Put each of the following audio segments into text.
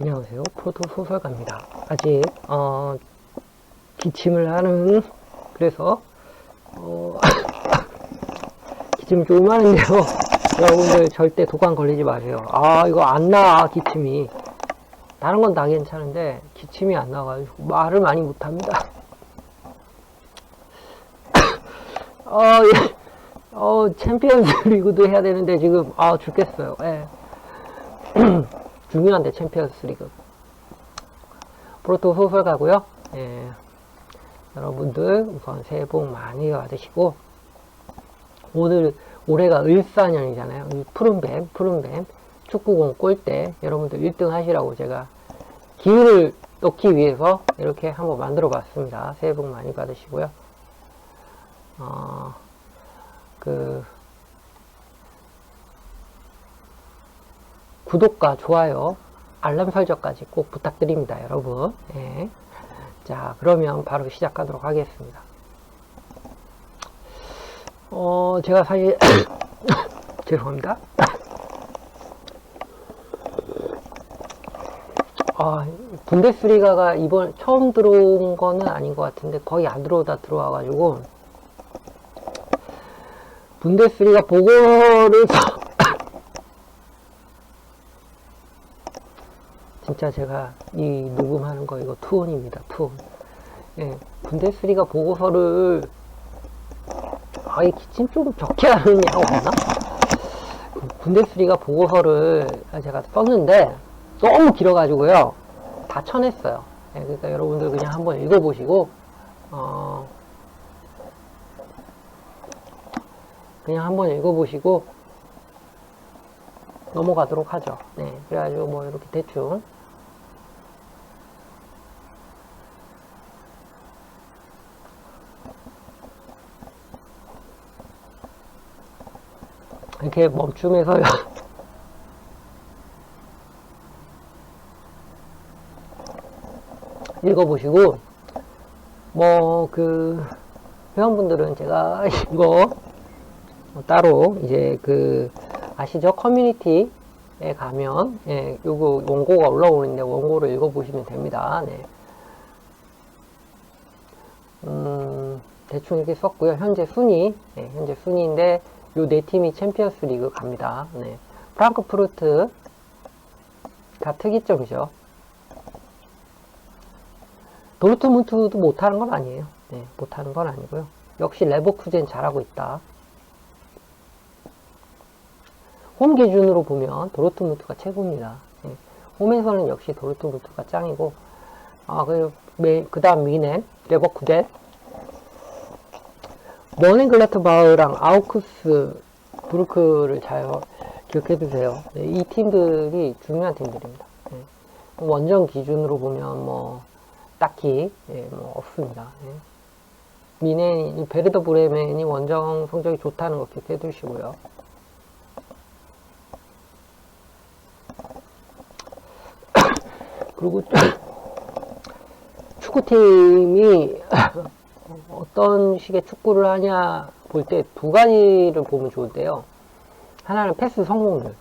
안녕하세요. 프로토 소설가입니다. 아직 어, 기침을 하는 그래서 어, 기침이 좀 하는데요. 여러분들 절대 독감 걸리지 마세요. 아 이거 안 나 기침이 다른 건 다 괜찮은데 기침이 안 나가지고 말을 많이 못합니다. 어, 예. 어 챔피언스 리그도 해야 되는데 지금 아 죽겠어요. 예. 중요한데 챔피언스 리그 프로토 소설가고요. 예. 여러분들 우선 새해 복 많이 받으시고 오늘 올해가 을사년이잖아요. 이 푸른뱀 푸른뱀 축구공 골대 여러분들 1등 하시라고 제가 기운을 넣기 위해서 이렇게 한번 만들어 봤습니다. 새해 복 많이 받으시고요. 어, 그 구독과 좋아요, 알람 설정까지 꼭 부탁드립니다, 여러분. 예. 자, 그러면 바로 시작하도록 하겠습니다. 어, 제가 사실, 죄송합니다. 아, 분데스리가가 이번 처음 들어온 거는 아닌 것 같은데 거의 안 들어오다 들어와가지고 분데스리가 보고를 진짜 제가 이 녹음하는 거 이거 투혼입니다. 투혼. 예, 분데스리가 보고서를 아예 기침 좀 적게 하느냐고 하나? 분데스리가 보고서를 제가 썼는데 너무 길어가지고요. 다 쳐냈어요. 예, 그러니까 여러분들 그냥 한번 읽어보시고 어, 그냥 한번 읽어보시고 넘어가도록 하죠. 네, 그래가지고 뭐 이렇게 대충 이렇게 멈춤해서 읽어보시고 뭐 그 회원분들은 제가 이거 뭐 따로 이제 그 아시죠 커뮤니티에 가면 예, 요거 원고가 올라오는데 원고를 읽어보시면 됩니다. 네. 음, 대충 이렇게 썼고요. 현재 순위, 네, 현재 순위인데 요 네 팀이 챔피언스 리그 갑니다. 네. 프랑크푸르트가 특이점이죠. 도르트문트도 못하는 건 아니에요. 네, 못하는 건 아니고요. 역시 레버쿠젠 잘하고 있다. 홈 기준으로 보면 도르트문트가 최고입니다. 네, 홈에서는 역시 도르트문트가 짱이고, 아, 그, 그 다음 미넨, 레버쿠젠, 머넨글라트바흐랑 아우크스 브루크를 잘 기억해 두세요. 네, 이 팀들이 중요한 팀들입니다. 네. 원정 기준으로 보면 뭐 딱히 네, 뭐 없습니다. 미넨 베르더 브레멘이 원정 성적이 좋다는 거 기억해 두시고요. 그리고 축구팀이 어떤 식의 축구를 하냐 볼 때 두 가지를 보면 좋은데요. 하나는 패스 성공률.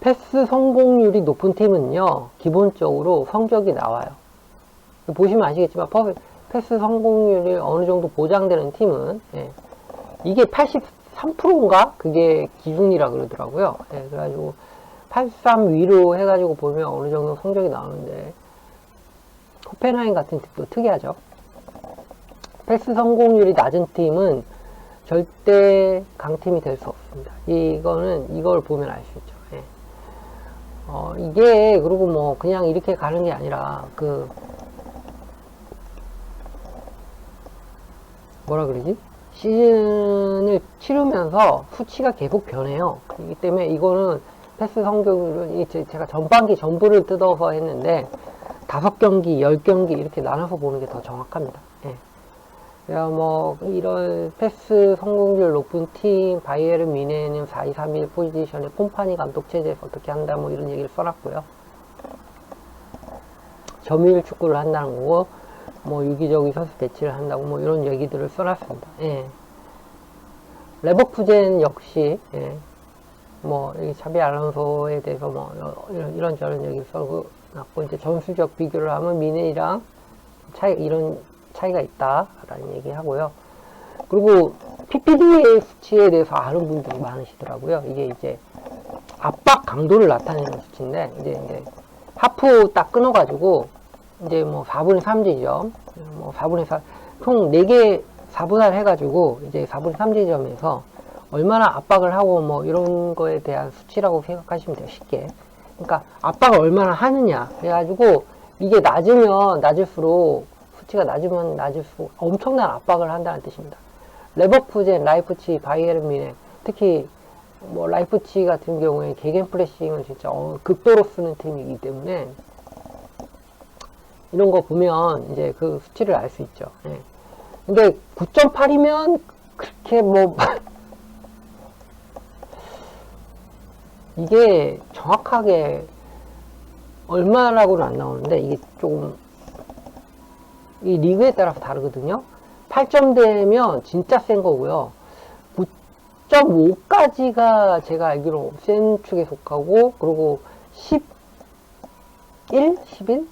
패스 성공률이 높은 팀은요, 기본적으로 성적이 나와요. 보시면 아시겠지만, 패스 성공률이 어느 정도 보장되는 팀은, 예, 이게 83%인가? 그게 기준이라 그러더라고요. 예, 그래가지고, 83 위로 해가지고 보면 어느 정도 성적이 나오는데, 코펜하인 같은 팀도 특이하죠. 패스 성공률이 낮은 팀은 절대 강팀이 될 수 없습니다. 이거는 이걸 보면 알 수 있죠. 예. 어, 이게 그리고 뭐 그냥 이렇게 가는 게 아니라 그 뭐라 그러지? 시즌을 치르면서 수치가 계속 변해요. 그렇기 때문에 이거는 패스 성공률은 제가 전반기 전부를 뜯어서 했는데 다섯 경기, 열 경기 이렇게 나눠서 보는 게 더 정확합니다. 예. 야, 뭐, 이런 패스 성공률 높은 팀, 바이에른 미네는 4-2-3-1 포지션에 콤파니 감독 체제에서 어떻게 한다, 뭐 이런 얘기를 써놨고요. 점유율 축구를 한다는 거고, 뭐 유기적인 선수 배치를 한다고, 뭐 이런 얘기들을 써놨습니다. 예. 레버쿠젠 역시, 예. 뭐, 이 차비 알론소에 대해서 뭐, 이런, 이런저런 얘기 써 놨고, 이제 전수적 비교를 하면 미네이랑 차이, 이런 차이가 있다라는 얘기 하고요. 그리고 PPDA 수치에 대해서 아는 분들이 많으시더라고요. 이게 이제 압박 강도를 나타내는 수치인데, 이제, 이제, 하프 딱 끊어가지고, 이제 뭐 4분의 3지점, 뭐 4분의 4, 총 4개 4분할 해가지고, 이제 4분의 3지점에서 얼마나 압박을 하고 뭐 이런 거에 대한 수치라고 생각하시면 돼요, 쉽게. 그러니까 압박을 얼마나 하느냐. 그래가지고 이게 낮으면 낮을수록, 수치가 낮으면 낮을수록 엄청난 압박을 한다는 뜻입니다. 레버쿠젠, 라이프치, 바이에른 미네, 특히 뭐 라이프치 같은 경우에 개겐 프레싱을 진짜 어, 극도로 쓰는 팀이기 때문에 이런 거 보면 이제 그 수치를 알 수 있죠. 예. 근데 9.8이면 그렇게 뭐 이게 정확하게 얼마라고는 안 나오는데 이게 조금 이 리그에 따라서 다르거든요. 8점대면 진짜 센 거고요. 9.5까지가 제가 알기로 센 축에 속하고 그리고 11, 11,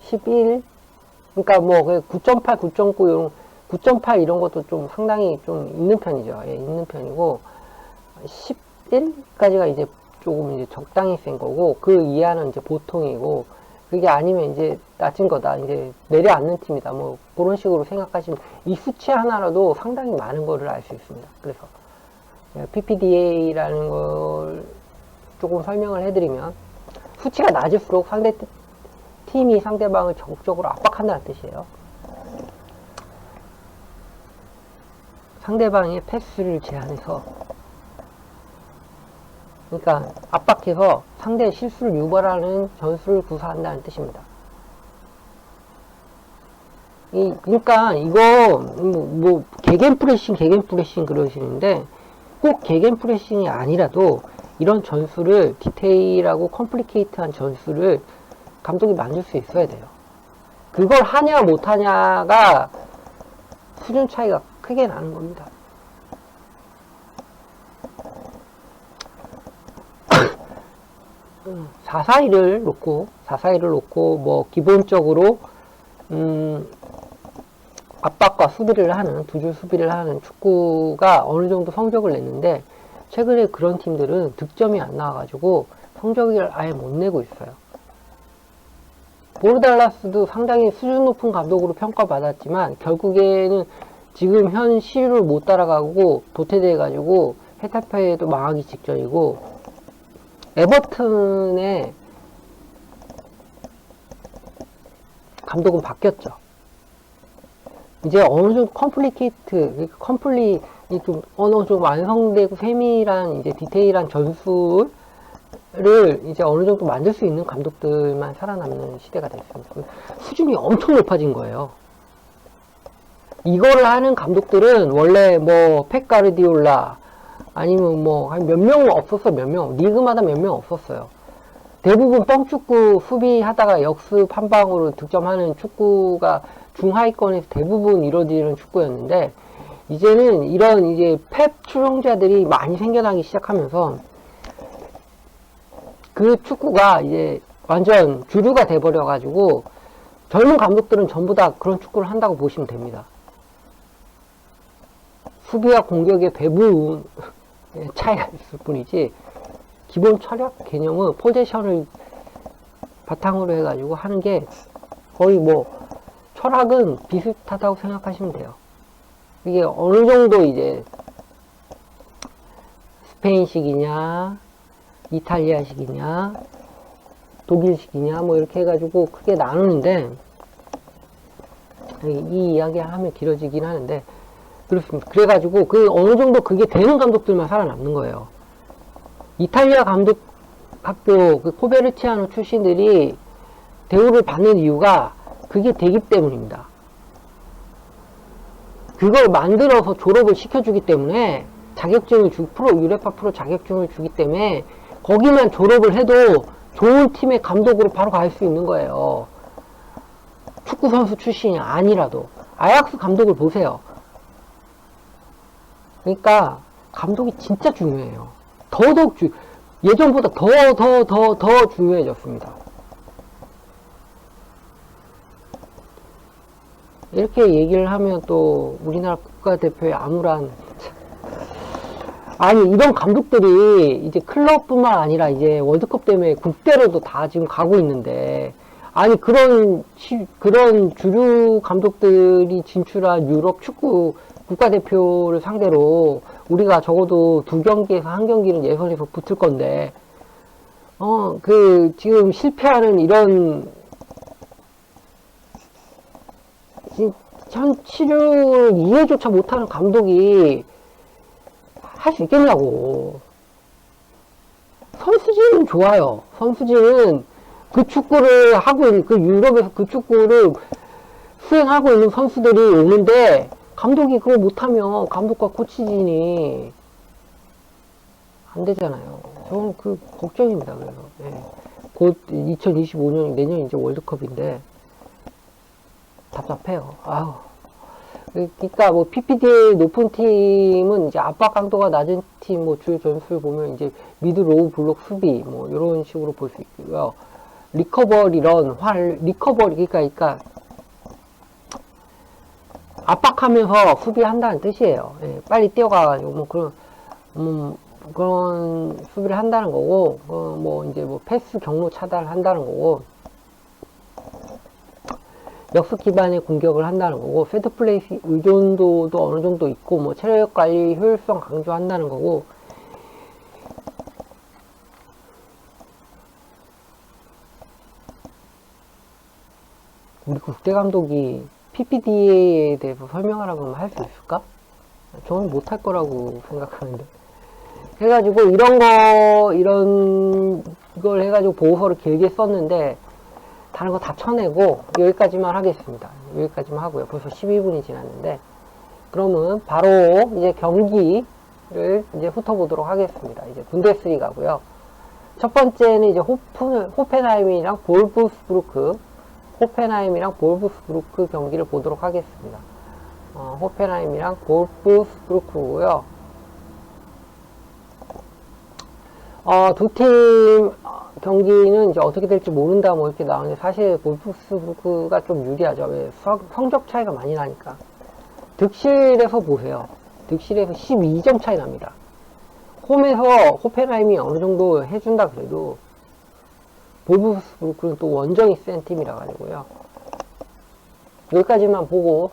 11. 그러니까 뭐 9.8, 9.9 이런 9.8 이런 것도 좀 상당히 좀 있는 편이죠. 예, 있는 편이고 11까지가 이제 조금 이제 적당히 센 거고 그 이하는 이제 보통이고 그게 아니면 이제 낮은 거다. 이제 내려앉는 팀이다. 뭐 그런 식으로 생각하시면 이 수치 하나라도 상당히 많은 거를 알 수 있습니다. 그래서 PPDA라는 걸 조금 설명을 해드리면 수치가 낮을수록 상대 팀이 상대방을 적극적으로 압박한다는 뜻이에요. 상대방의 패스를 제한해서 그러니까 압박해서 상대의 실수를 유발하는 전술을 구사한다는 뜻입니다. 이, 그러니까 이거 뭐, 뭐 개겐 프레싱, 개겐 프레싱 그러시는데 꼭 개겐 프레싱이 아니라도 이런 전술을 디테일하고 컴플리케이트한 전술을 감독이 만들 수 있어야 돼요. 그걸 하냐 못하냐가 수준 차이가 크게 나는 겁니다. 442를 놓고 442를 놓고 뭐 기본적으로 음 압박과 수비를 하는 두 줄 수비를 하는 축구가 어느 정도 성적을 냈는데 최근에 그런 팀들은 득점이 안 나와가지고 성적을 아예 못 내고 있어요. 보르달라스도 상당히 수준 높은 감독으로 평가받았지만 결국에는 지금 현 시류를 못 따라가고 도태돼가지고 헤타페도 망하기 직전이고 에버튼의 감독은 바뀌었죠. 이제 어느 정도 컴플리케이트, 컴플리, 좀 어느 정도 완성되고 세밀한 이제 디테일한 전술을 이제 어느 정도 만들 수 있는 감독들만 살아남는 시대가 됐습니다. 수준이 엄청 높아진 거예요. 이거를 하는 감독들은 원래 뭐 팩가르디올라 아니면 뭐 한 몇명 없었어 몇 명 리그마다 몇 명 없었어요 대부분 뻥축구 수비하다가 역습 한 방으로 득점하는 축구가 중하위권에서 대부분 이루어지는 축구였는데 이제는 이런 이제 펩 출용자들이 많이 생겨나기 시작하면서 그 축구가 이제 완전 주류가 돼버려 가지고 젊은 감독들은 전부 다 그런 축구를 한다고 보시면 됩니다. 수비와 공격의 배분 예, 차이가 있을 뿐이지 기본 철학 개념은 포지션을 바탕으로 해가지고 하는 게 거의 뭐 철학은 비슷하다고 생각하시면 돼요. 이게 어느 정도 이제 스페인식이냐, 이탈리아식이냐, 독일식이냐, 뭐 이렇게 해가지고 크게 나누는데 이 이야기 하면 길어지긴 하는데 그렇습니다. 그래가지고 그 어느 정도 그게 되는 감독들만 살아남는 거예요. 이탈리아 감독 학교 그 코베르치아노 출신들이 대우를 받는 이유가 그게 되기 때문입니다. 그걸 만들어서 졸업을 시켜주기 때문에 자격증을 주, 프로, 유레파 프로 자격증을 주기 때문에 거기만 졸업을 해도 좋은 팀의 감독으로 바로 갈 수 있는 거예요. 축구 선수 출신이 아니라도. 아약스 감독을 보세요. 그러니까 감독이 진짜 중요해요. 더더욱 주, 예전보다 더, 더, 더, 더 중요해졌습니다. 이렇게 얘기를 하면 또 우리나라 국가대표의 암울한 아니 이런 감독들이 이제 클럽뿐만 아니라 이제 월드컵 때문에 국대로도 다 지금 가고 있는데 아니 그런 치- 그런 주류 감독들이 진출한 유럽 축구 국가대표를 상대로 우리가 적어도 두 경기에서 한 경기는 예선에서 붙을 건데 어 그 지금 실패하는 이런 지- 현 치료를 이해조차 못하는 감독이 할 수 있겠냐고. 선수진은 좋아요. 선수진은 그 축구를 하고 있는, 그 유럽에서 그 축구를 수행하고 있는 선수들이 오는데, 감독이 그걸 못하면 감독과 코치진이 안 되잖아요. 저는 그 걱정입니다. 그래서. 예. 곧 2025년, 내년 이제 월드컵인데, 답답해요. 아우. 그러니까 뭐 PPD의 높은 팀은 이제 압박 강도가 낮은 팀 뭐 주요 전술 보면 이제 미드 로우 블록 수비 뭐 이런 식으로 볼 수 있고요. 리커버리 런, 활 리커버리 그러니까 그러니까 압박하면서 수비한다는 뜻이에요. 예, 빨리 뛰어가가지고 뭐 그런 음, 그런 수비를 한다는 거고 어, 뭐 이제 뭐 패스 경로 차단한다는 거고 역습 기반의 공격을 한다는 거고 세트 플레이 의존도도 어느 정도 있고 뭐 체력 관리 효율성 강조한다는 거고 우리 국대 감독이 PPD에 대해서 설명하라고 하면 할 수 있을까? 저는 못 할 거라고 생각하는데 해가지고 이런 거 이런 걸 해가지고 보고서를 길게 썼는데 다른 거 다 쳐내고 여기까지만 하겠습니다. 여기까지만 하고요. 벌써 12분이 지났는데 그러면 바로 이제 경기를 이제 훑어보도록 하겠습니다. 이제 분데스리가고요. 첫 번째는 이제 호프, 호펜하임이랑 볼프스부르크 호펜하임이랑 볼프스부르크 경기를 보도록 하겠습니다. 어, 호펜하임이랑 볼프스부르크고요. 어, 두팀 경기는 이제 어떻게 될지 모른다 뭐 이렇게 나오는데 사실 볼프스부르크가 좀 유리하죠. 왜 성- 성적 차이가 많이 나니까. 득실에서 보세요. 득실에서 12점 차이 납니다. 홈에서 호펜하임이 어느 정도 해준다 그래도 볼프스부르크는 또 원정이 센 팀이라 가지고요. 여기까지만 보고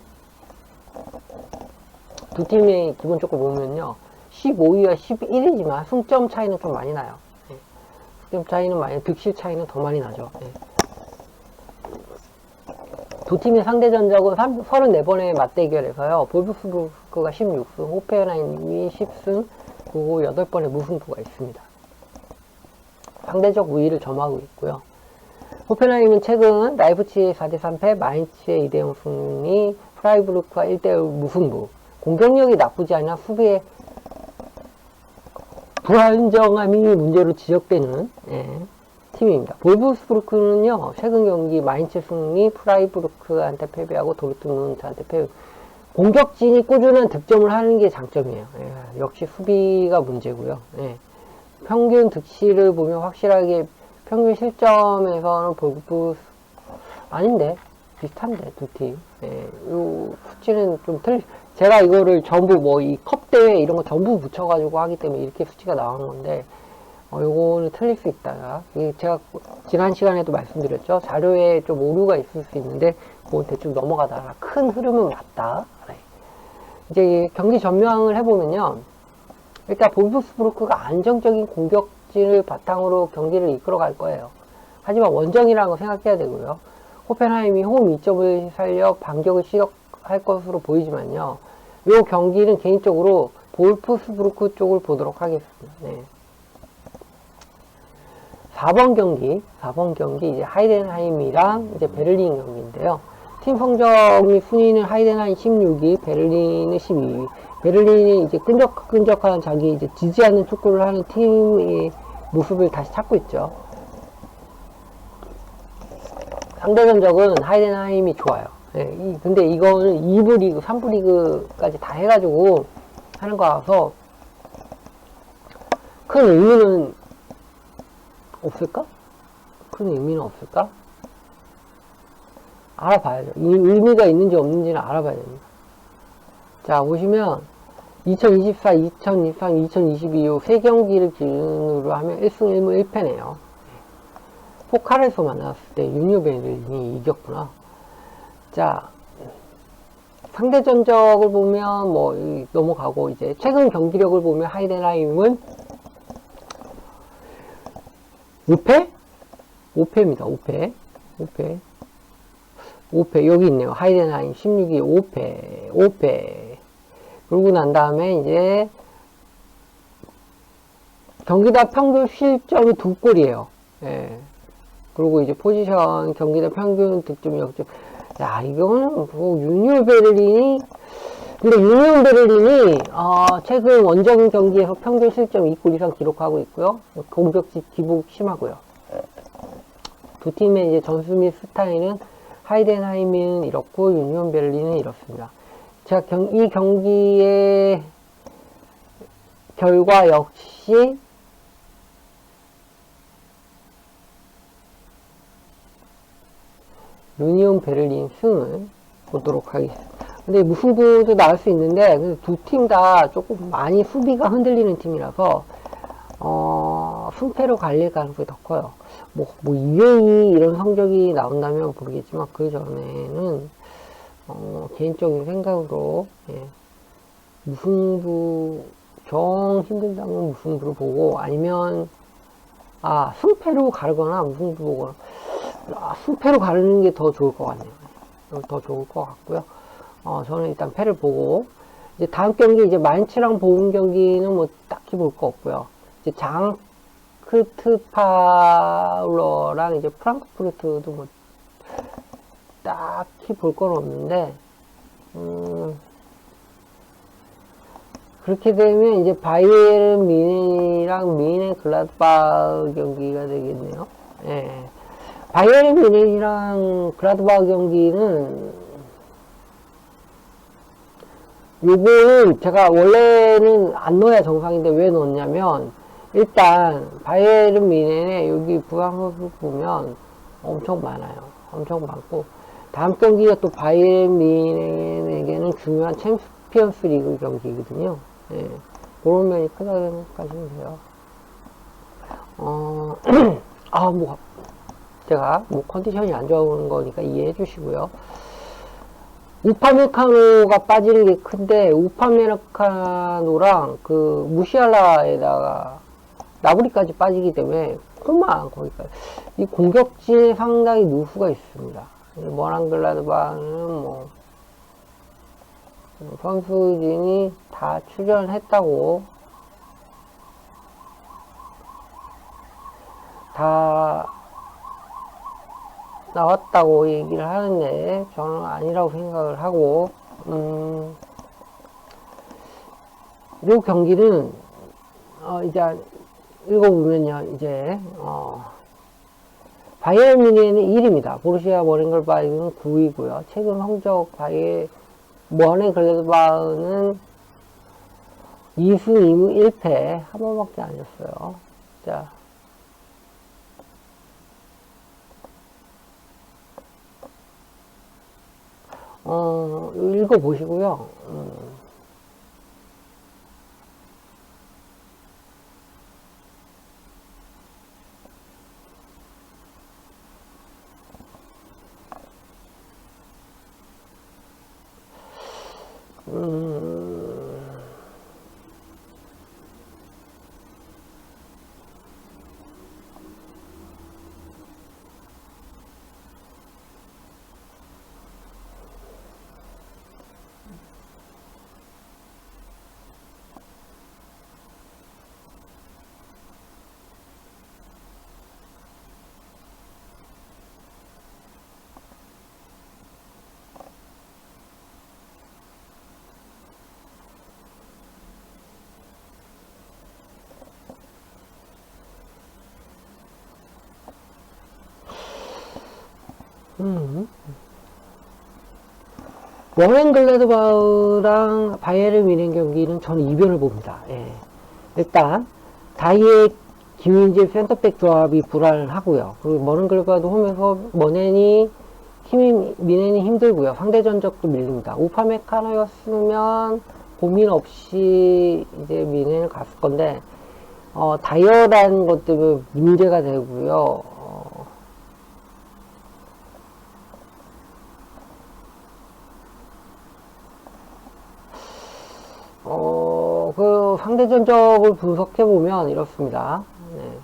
두 팀의 기본적으로 보면요. 15위와 11위지만 승점 차이는 좀 많이 나요. 예. 승점 차이는 많이, 득실 차이는 더 많이 나죠. 예. 두 팀의 상대 전적은 34번의 맞대결에서요. 볼프스부르크가 16승, 호펜하임이 10승, 그리고 8번의 무승부가 있습니다. 상대적 우위를 점하고 있고요. 호펜하임은 최근 라이프치히의 4대3패, 마인츠의 2대0 승리, 프라이브루크와 1대1 무승부. 공격력이 나쁘지 않아 수비에 불안정함이 문제로 지적되는 예, 팀입니다. 볼프스부르크는요 최근 경기 마인츠 승리, 프라이브루크한테 패배하고 도르트문트한테 패배. 공격진이 꾸준한 득점을 하는 게 장점이에요. 예, 역시 수비가 문제고요. 예. 평균 득실을 보면 확실하게 평균 실점에서는 볼프스 아닌데 비슷한데 두 팀. 예, 요 수치는 좀 틀. 제가 이거를 전부 뭐 이 컵 대회 이런 거 전부 붙여가지고 하기 때문에 이렇게 수치가 나오는 건데 어, 요거는 틀릴 수 있다. 이게 제가 지난 시간에도 말씀드렸죠. 자료에 좀 오류가 있을 수 있는데 그건 대충 넘어가다가 큰 흐름은 맞다. 네. 이제 경기 전망을 해보면요. 일단 볼프스부르크가 안정적인 공격진을 바탕으로 경기를 이끌어 갈 거예요. 하지만 원정이라는 거 생각해야 되고요. 호펜하임이 홈 2점을 살려 반격을 시도할 것으로 보이지만요. 이 경기는 개인적으로 볼프스부르크 쪽을 보도록 하겠습니다. 네. 4번 경기, 4번 경기 이제 하이덴하임이랑 이제 베를린 경기인데요. 팀 성적 및 순위는 하이덴하임 16위, 베를린은 12위. 베를린이 이제 끈적끈적한 자기 이제 지지 않는 축구를 하는 팀의 모습을 다시 찾고 있죠. 상대 전적은 하이덴하임이 좋아요. 예, 이- 근데 이거는 2부 리그, 3부 리그까지 다 해가지고 하는 거라서 큰 의미는 없을까? 큰 의미는 없을까? 알아봐야죠. 이 의미가 있는지 없는지는 알아봐야 됩니다. 자, 보시면 2024, 2023, 2022요 세 경기를 기준으로 하면 1승 1무 1패네요. 포칼에서 만났을 때 유니오베를린이 이겼구나. 자, 상대 전적을 보면 뭐 이- 넘어가고 이제 최근 경기력을 보면 하이덴하임은 5패? 5패입니다. 5패. 5패. 5패. 여기 있네요. 하이덴하임 16위 5패. 5패. 그러고 난 다음에 이제 경기다 평균 실점이 두 골이에요. 예. 그리고 이제 포지션 경기다 평균 득점 역점. 야, 이거는 뭐 유니온 베를린이 근데 유니온 베를린이 어, 최근 원정 경기에서 평균 실점 2골 이상 기록하고 있고요. 공격지 기복 심하고요. 두 팀의 이제 전수 및 스타일은 하이덴하임은 이렇고 유니온 베를린은 이렇습니다. 자, 경, 이 경기의 결과 역시 유니온 베를린 승을 보도록 하겠습니다. 근데 무승부도 나올 수 있는데 두 팀 다 조금 많이 수비가 흔들리는 팀이라서 어, 승패로 갈릴 가능성이 더 커요. 뭐, 뭐 2대2 이런 성적이 나온다면 모르겠지만 그 전에는 어, 개인적인 생각으로 예, 무승부 정 힘들다면 무승부를 보고 아니면 아 승패로 가르거나 무승부 보거나 아, 승패로 가르는 게 더 좋을 것 같네요. 더 좋을 것 같고요. 어, 저는 일단 패를 보고 이제 다음 경기 이제 마인츠랑 보은 경기는 뭐 딱히 볼 거 없고요. 이제 장 크트 파울러랑 이제 프랑크푸르트도 뭐 딱히 볼 건 없는데 음, 그렇게 되면 이제 바이에른 미넨이랑 미넨 글라드바흐 경기가 되겠네요. 예. 바이에른 미넨이랑 글라드바흐 경기는 요거는 제가 원래는 안 넣어야 정상인데 왜 넣었냐면 일단 바이에른 미넨에 여기 부상 선수 보면 엄청 많아요. 엄청 많고 다음 경기가 또 바이에른 미넨에게는 중요한 챔피언스 리그 경기거든요. 예. 그런 면이 크다고 생각하시면 돼요. 어, 아, 뭐, 제가 뭐 컨디션이 안 좋아오는 거니까 이해해 주시고요. 우파메카노가 빠지는 게 큰데 우파메카노랑 그 무시알라에다가 나브리까지 빠지기 때문에 코만 거기까지 이 공격진에 상당히 누수가 있습니다. 머랑글라드바는 뭐 선수진이 다 출연했다고 다 나왔다고 얘기를 하는데 저는 아니라고 생각을 하고 음, 이 경기는 어, 이제 읽어보면요 이제 어, 바이에른 뮌헨은 1위입니다. 보르시아 머랭글바이는 9위고요. 최근 성적 바이에 머랭글바흐는 2승 2무 1패 한 번밖에 안 졌어요. 자. 어, 읽어보시고요. 음. 음. 음. 워렌글레드바우랑 바이에른 미넨 경기는 저는 이변을 봅니다. 예. 일단 다이의 김윤재 센터백 조합이 불안하고요. 그리고 결과도 홈에서 머넨이 힘이 미넨이 힘들고요. 상대 전적도 밀립니다. 우파메카노였으면 고민 없이 이제 미넨을 갔을 건데 어, 다이어라는 것 때문에 문제가 되고요. 어, 어, 그 상대 전적을 분석해 보면 이렇습니다. 네.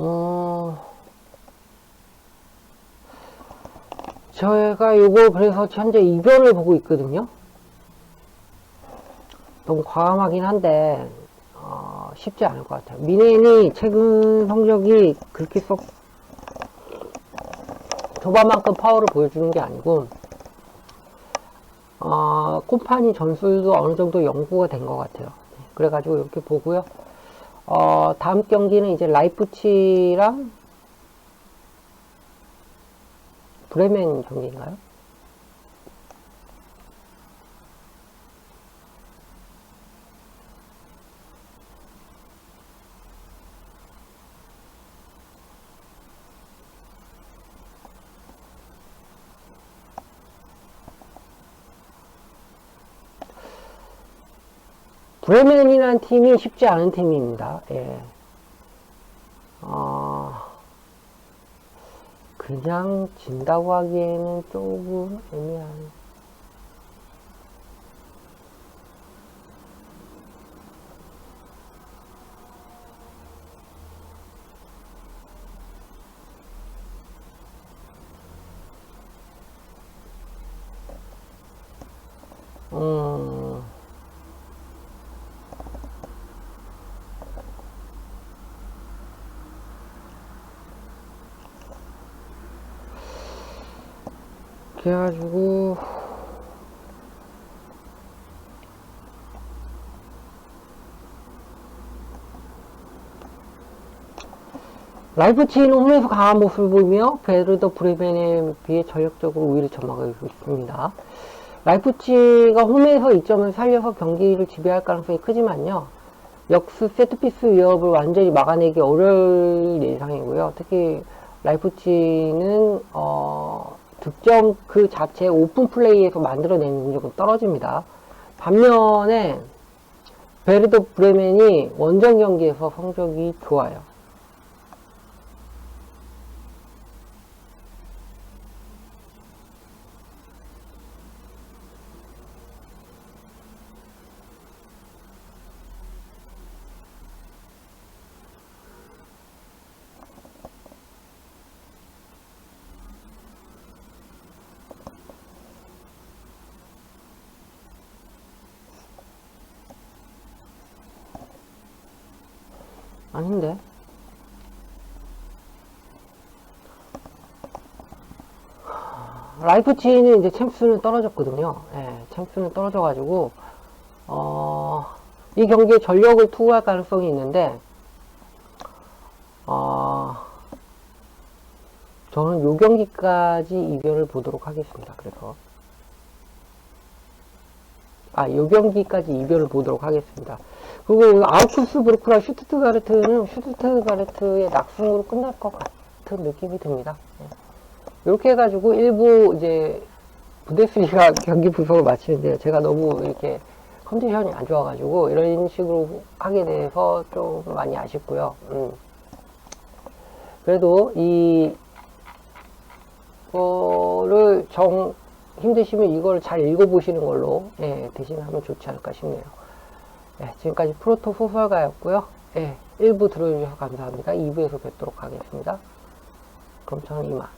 어, 저희가 요거 그래서 현재 이변을 보고 있거든요. 너무 과감하긴 한데, 어, 쉽지 않을 것 같아요. 미넨이 최근 성적이 그렇게 썩 초반만큼 파워를 보여주는 게 아니고, 어, 콤파니 전술도 어느 정도 연구가 된 것 같아요. 네, 그래가지고 이렇게 보고요. 어, 다음 경기는 이제 라이프치랑 브레멘 경기인가요? 브레멘이라는 팀이 쉽지 않은 팀입니다. 예. 어, 그냥 진다고 하기에는 조금 애매한. 그래가지고 라이프치히는 홈에서 강한 모습을 보이며 베르더 브레멘에 비해 전력적으로 우위를 점하고 있습니다. 라이프치가 홈에서 이점을 살려서 경기를 지배할 가능성이 크지만요. 역스 세트피스 위협을 완전히 막아내기 어려울 예상이고요. 특히 라이프치는 어, 득점 그 자체 오픈 플레이에서 만들어내는 능력은 떨어집니다. 반면에 베르더 브레멘이 원정 경기에서 성적이 좋아요. 아닌데. 라이프치히는 이제 챔스는 떨어졌거든요. 예, 챔스는 떨어져가지고, 어, 이 경기에 전력을 투구할 가능성이 있는데, 어, 저는 요 경기까지 이변을 보도록 하겠습니다. 그래서. 아, 요 경기까지 이변을 보도록 하겠습니다. 그리고 아우크스부르크랑 슈투트가르트는 슈투트가르트의 낙승으로 끝날 것 같은 느낌이 듭니다. 이렇게 해가지고 일부 이제 부데스리가 경기 분석을 마치는데 제가 너무 이렇게 컨디션이 안 좋아가지고 이런 식으로 하게 돼서 좀 많이 아쉽고요. 음. 그래도 이 거를 정 힘드시면 이걸 잘 읽어보시는 걸로 예, 대신하면 좋지 않을까 싶네요. 예, 지금까지 프로토 소설가였고요. 예, 1부 들어주셔서 감사합니다. 2부에서 뵙도록 하겠습니다. 그럼 저는 이만.